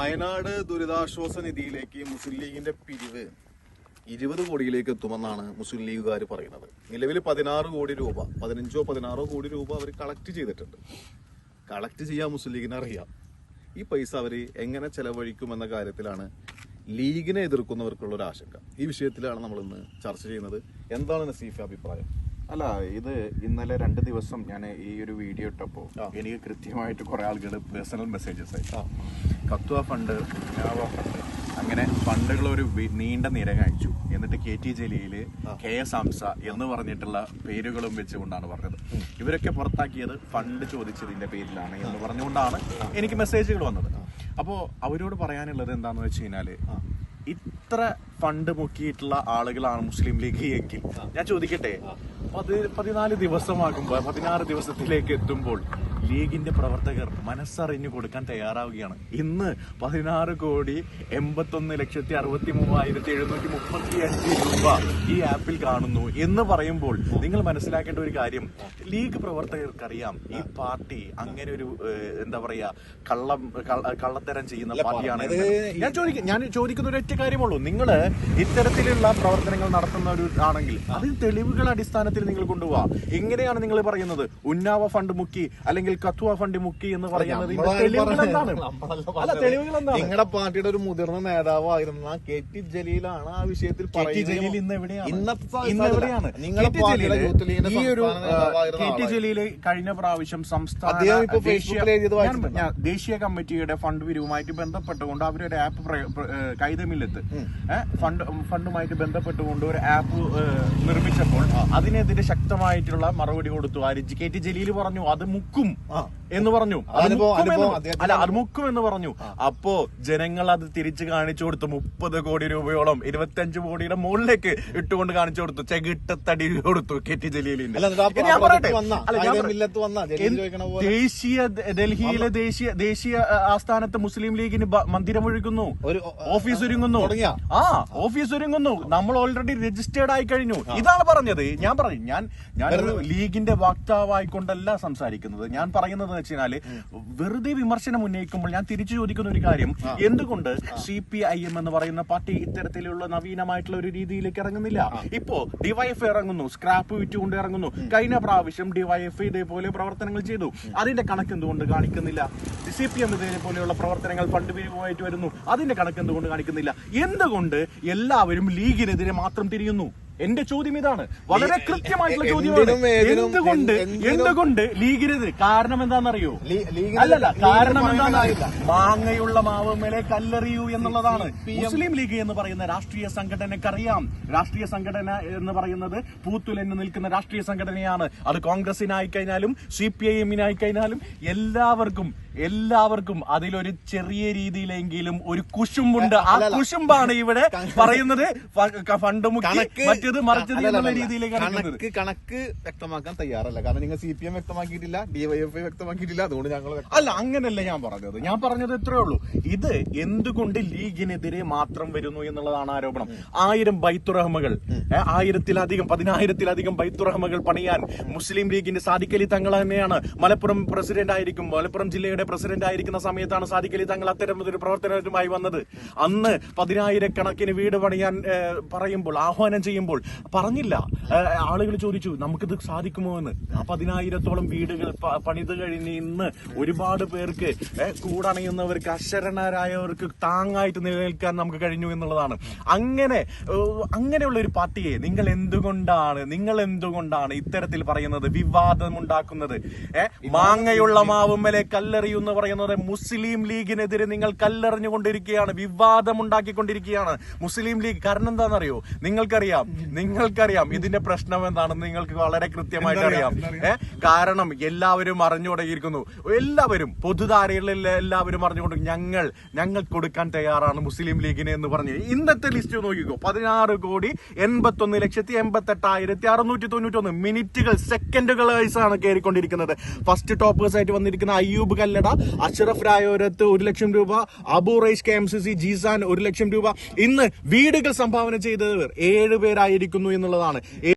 വയനാട് ദുരിതാശ്വാസ നിധിയിലേക്ക് മുസ്ലിം ലീഗിന്റെ പിരിവ് ഇരുപത് കോടിയിലേക്ക് എത്തുമെന്നാണ് മുസ്ലിം ലീഗുകാർ പറയുന്നത്. നിലവിൽ പതിനാറ് കോടി രൂപ പതിനഞ്ചോ പതിനാറോ കോടി രൂപ അവർ കളക്ട് ചെയ്തിട്ടുണ്ട്. കളക്ട് ചെയ്യാൻ മുസ്ലിം ലീഗിന് അറിയാം. ഈ പൈസ അവർ എങ്ങനെ ചെലവഴിക്കുമെന്ന കാര്യത്തിലാണ് ലീഗിനെ എതിർക്കുന്നവർക്കുള്ള ഒരു ആശങ്ക ഈ വിഷയത്തിലാണ് നമ്മൾ ഇന്ന് ചർച്ച ചെയ്യുന്നത്. എന്താണ് നസീഫ് അഭിപ്രായം? അല്ല ഇത് ഇന്നലെ രണ്ട് ദിവസം ഞാൻ ഈ ഒരു വീഡിയോ ഇട്ടപ്പോൾ എനിക്ക് കൃത്യമായിട്ട് കുറെ ആളുകൾ പേഴ്സണൽ മെസ്സേജസ് ആയി കത്വ ഫണ്ട് അങ്ങനെ ഫണ്ടുകൾ ഒരു നീണ്ട നിര കാണിച്ചു എന്നിട്ട് K T Jaleel K S Hamsa എന്ന് പറഞ്ഞിട്ടുള്ള പേരുകളും വെച്ചുകൊണ്ടാണ് പറഞ്ഞത്. ഇവരൊക്കെ പുറത്താക്കിയത് ഫണ്ട് ചോദിച്ചതിന്റെ പേരിലാണ് എന്ന് പറഞ്ഞുകൊണ്ടാണ് എനിക്ക് മെസ്സേജുകൾ വന്നത്. അപ്പോൾ അവരോട് പറയാനുള്ളത് എന്താണെന്ന് വെച്ച് കഴിഞ്ഞാൽ ഇത്ര ഫണ്ട് മുക്കിയിട്ടുള്ള ആളുകളാണ് മുസ്ലിം ലീഗ് എങ്കിൽ. ഞാൻ ചോദിക്കട്ടെ? പതി പതിനാല് ദിവസമാകുമ്പോൾ പതിനാറ് ദിവസത്തിലേക്ക് എത്തുമ്പോൾ ലീഗിന്റെ പ്രവർത്തകർ മനസ്സറിഞ്ഞു കൊടുക്കാൻ തയ്യാറാവുകയാണ്. ഇന്ന് പതിനാറ് കോടി എൺപത്തൊന്ന് ലക്ഷത്തി അറുപത്തി മൂവായിരത്തി എഴുന്നൂറ്റി മുപ്പത്തി അഞ്ച് രൂപ ഈ ആപ്പിൽ കാണുന്നു. എന്ന് പറയുമ്പോൾ നിങ്ങൾ മനസ്സിലാക്കേണ്ട ഒരു കാര്യം ലീഗ് പ്രവർത്തകർക്കറിയാം ഈ പാർട്ടി അങ്ങനെ ഒരു എന്താ പറയാ കള്ളം കള്ള- കള്ളത്തരം ചെയ്യുന്ന പാർട്ടിയാണ് ഞാൻ ചോദിക്കും ഞാൻ ചോദിക്കുന്ന ഒരു ഒറ്റ കാര്യമുള്ളൂ. നിങ്ങൾ ഇത്തരത്തിലുള്ള പ്രവർത്തനങ്ങൾ നടത്തുന്ന ഒരു ആണെങ്കിൽ അതിൽ തെളിവുകൾ അടിസ്ഥാനത്തിൽ നിങ്ങൾ കൊണ്ടുപോവാ. എങ്ങനെയാണ് നിങ്ങൾ പറയുന്നത്? ഉന്നാവ ഫണ്ട് മുക്കി അല്ലെങ്കിൽ കത്തുവ ഫണ്ട് മുക്കി എന്ന് പറയുന്നത് ഇതിന്റെ തെളിവുകൾ എന്താണ്? അല്ല തെളിവുകൾ എന്താണ്? നിങ്ങളുടെ പാർട്ടിയുടെ ഒരു മുതിർന്ന നേതാവായിരുന്ന കെ ടി ജലീലാണ് ആ വിഷയത്തിൽ ജലീൽ ഇന്ന് എവിടെയാണ്? ഇന്ന് എവിടെയാണ്? നിങ്ങളുടെ പാർട്ടിയുടെ യൂത്ത് ലീഗിന്റെ ഈ ഒരു സംസ്ഥാന കെ ടി ആളാണ്. കഴിഞ്ഞ പ്രാവശ്യം സംസ്ഥാന ദേശീയ-? കമ്മിറ്റിയുടെ ഫണ്ട് പിരിവുമായിട്ട് ബന്ധപ്പെട്ടുകൊണ്ട് അവരൊരു ആപ്പ് കൈതമില്ലത്ത്. ഫണ്ട് ഫണ്ടുമായിട്ട് ബന്ധപ്പെട്ടുകൊണ്ട് ഒരു ആപ്പ് നിർമ്മിച്ചപ്പോൾ അതിനെതിരെ ശക്തമായിട്ടുള്ള മറുപടി കൊടുത്തു ആര് കെ ടി ജലീൽ പറഞ്ഞു അത് മുക്കും. എന്ന് പറഞ്ഞു. അല്ല അർമുക്കും മുക്കും എന്ന് പറഞ്ഞു. അപ്പോ ജനങ്ങൾ അത് തിരിച്ചു കാണിച്ചു കൊടുത്തു. മുപ്പത് കോടി രൂപയോളം ഇരുപത്തഞ്ച് കോടിയുടെ മുകളിലേക്ക് ഇട്ടുകൊണ്ട് കാണിച്ചു കൊടുത്തു. ചെകിട്ടത്തടി കൊടുത്തു കെ ടി ജലീലിന്റെ ദേശീയ ഡൽഹിയിലെ ദേശീയ ദേശീയ ആസ്ഥാനത്ത് മുസ്ലിം ലീഗിന് മന്ദിരം ഒഴുകുന്നു ഓഫീസ് ഒരുങ്ങുന്നു? ആ ഓഫീസ് ഒരുങ്ങുന്നു. നമ്മൾ ഓൾറെഡി രജിസ്റ്റേർഡ് ആയി കഴിഞ്ഞു. ഇതാണ് പറഞ്ഞത്. ഞാൻ പറഞ്ഞു ഞാൻ ഞാൻ ലീഗിന്റെ വക്താവായിക്കൊണ്ടല്ല സംസാരിക്കുന്നത്. ഞാൻ പറയുന്നത് വെച്ചാൽ വെറുതെ വിമർശനം ഉന്നയിക്കുമ്പോൾ ഞാൻ തിരിച്ചു ചോദിക്കുന്ന ഒരു കാര്യം. എന്തുകൊണ്ട് സി പി ഐ എം എന്ന് പറയുന്ന പാർട്ടി ഇത്തരത്തിലുള്ള നവീനമായിട്ടുള്ള ഒരു രീതിയിലേക്ക് ഇറങ്ങുന്നില്ല? ഇപ്പോ ഡിവൈഎഫ് ഇറങ്ങുന്നു സ്ക്രാപ്പ് വിറ്റുകൊണ്ട് ഇറങ്ങുന്നു. കഴിഞ്ഞ പ്രാവശ്യം ഡിവൈഎഫ് ഇതേപോലെ പ്രവർത്തനങ്ങൾ ചെയ്തു. അതിന്റെ കണക്ക് എന്തുകൊണ്ട് കാണിക്കുന്നില്ല? സി പി എം ഇതേപോലെയുള്ള പ്രവർത്തനങ്ങൾ ഫണ്ട് പിരിവുമായിട്ട് വരുന്നു. അതിന്റെ കണക്ക് എന്തുകൊണ്ട് കാണിക്കുന്നില്ല? എന്തുകൊണ്ട് എല്ലാവരും ലീഗിനെതിരെ മാത്രം തിരിയുന്നു? എന്റെ ചോദ്യം ഇതാണ്. വളരെ കൃത്യമായിട്ടുള്ള ചോദ്യമാണ്. എന്തുകൊണ്ട് എന്തുകൊണ്ട് ലീഗിനെതിരെ കാരണം എന്താണെന്നറിയോ? അല്ലല്ല കാരണം എന്താണെന്നറിയില്ല. മാങ്ങയുള്ള മാവ് മേലെ കല്ലെറിയൂ എന്നുള്ളതാണ്. മുസ്ലിം ലീഗ് എന്ന് പറയുന്ന രാഷ്ട്രീയ സംഘടനക്കറിയാം. രാഷ്ട്രീയ സംഘടന എന്ന് പറയുന്നത് പൂത്തുലന്ന് നിൽക്കുന്ന രാഷ്ട്രീയ സംഘടനയാണ്. അത് കോൺഗ്രസിനായി കഴിഞ്ഞാലും സി പി ഐ എമ്മിനായി കഴിഞ്ഞാലും എല്ലാവർക്കും എല്ലാവർക്കും അതിലൊരു ചെറിയ രീതിയിലെങ്കിലും ഒരു കുശുമ്പുണ്ട്. ആ. കുശുമ്പാണ് ഇവിടെ പറയുന്നത്. ഫണ്ട് മുക്കി കണക്ക് മറിച്ചത് അല്ലല്ല, എന്നുള്ള. രീതിയിലേക്ക് കണക്ക് കണക്ക് വ്യക്തമാക്കാൻ തയ്യാറല്ല. കാരണം നിങ്ങൾ സി പി എം വ്യക്തമാക്കിയിട്ടില്ല ഡിവൈഎഫ്ഐ വ്യക്തമാക്കിയിട്ടില്ല അതുകൊണ്ട് ഞങ്ങൾ അല്ല അങ്ങനല്ല ഞാൻ പറഞ്ഞത്. ഞാൻ പറഞ്ഞത് ഇത്രയേ ഉള്ളൂ. ഇത് എന്തുകൊണ്ട് ലീഗിനെതിരെ മാത്രം വരുന്നു എന്നുള്ളതാണ് ആരോപണം. ആയിരം ബൈത്തുറഹമകൾ ആയിരത്തിലധികം പതിനായിരത്തിലധികം ബൈത്തുറഹമകൾ പണിയാൻ മുസ്ലിം ലീഗിന്റെ സാധിക്കലി തങ്ങൾ തന്നെയാണ്. മലപ്പുറം പ്രസിഡന്റ് ആയിരിക്കും മലപ്പുറം ജില്ലയുടെ പ്രസിഡന്റ് ആയിരിക്കുന്ന സമയത്താണ് സാധിക്കലി തങ്ങൾ അത്തരമൊരു പ്രവർത്തനവുമായി വന്നത്. അന്ന് പതിനായിരക്കണക്കിന് വീട് പണിയാൻ പറയുമ്പോൾ ആഹ്വാനം ചെയ്യുമ്പോൾ പറഞ്ഞില്ല. ആളുകൾ ചോദിച്ചു നമുക്കിത് സാധിക്കുമോ എന്ന്? പതിനായിരത്തോളം വീടുകൾ പണിത് കഴിഞ്ഞ് ഇന്ന് ഒരുപാട് പേർക്ക് കൂടണയുന്നവർക്ക് അശരണരായവർക്ക് താങ്ങായിട്ട് നിലനിൽക്കാൻ നമുക്ക് കഴിഞ്ഞു എന്നുള്ളതാണ്. അങ്ങനെ അങ്ങനെയുള്ള ഒരു പാർട്ടിയെ നിങ്ങൾ എന്തുകൊണ്ടാണ് നിങ്ങൾ എന്തുകൊണ്ടാണ് ഇത്തരത്തിൽ പറയുന്നത്? വിവാദമുണ്ടാക്കുന്നത്. ഉണ്ടാക്കുന്നത് മാങ്ങയുള്ള മാവുമ്മലെ കല്ലെറിയുന്ന പറയുന്നത് മുസ്ലിം ലീഗിനെതിരെ നിങ്ങൾ കല്ലെറിഞ്ഞുകൊണ്ടിരിക്കുകയാണ് വിവാദം ഉണ്ടാക്കിക്കൊണ്ടിരിക്കുകയാണ് മുസ്ലിം ലീഗ് കാരണം എന്താണെന്നറിയോ? നിങ്ങൾക്കറിയാം നിങ്ങൾക്കറിയാം ഇതിന്റെ പ്രശ്നം എന്താണെന്ന് നിങ്ങൾക്ക് വളരെ കൃത്യമായിട്ട് അറിയാം. ഏഹ് കാരണം എല്ലാവരും അറിഞ്ഞുകൊണ്ടേയിരിക്കുന്നു എല്ലാവരും പൊതുധാരയിൽ എല്ലാവരും അറിഞ്ഞുകൊണ്ട് ഞങ്ങൾ ഞങ്ങൾ കൊടുക്കാൻ തയ്യാറാണ് മുസ്ലിം ലീഗിന് എന്ന് പറഞ്ഞ്. ഇന്നത്തെ ലിസ്റ്റ് നോക്കിക്കോ. പതിനാറ് കോടി എൺപത്തി ഒന്ന് ലക്ഷത്തി എൺപത്തെട്ടായിരത്തി അറുന്നൂറ്റി തൊണ്ണൂറ്റൊന്ന് മിനിറ്റുകൾ സെക്കൻഡുകൾ വയസ്സാണ് കയറിക്കൊണ്ടിരിക്കുന്നത്. ഫസ്റ്റ് ടോപ്പേഴ്സ് ആയിട്ട് വന്നിരിക്കുന്ന അയ്യൂബ് കല്ലട അഷറഫ് രായോരത്ത് ഒരു ലക്ഷം രൂപ Abu rice K M C C Jizan ഒരു ലക്ഷം രൂപ. ഇന്ന് വീടുകൾ സംഭാവന ചെയ്തവർ ഏഴ് പേരായിരിക്കുന്നു എന്നുള്ളതാണ്.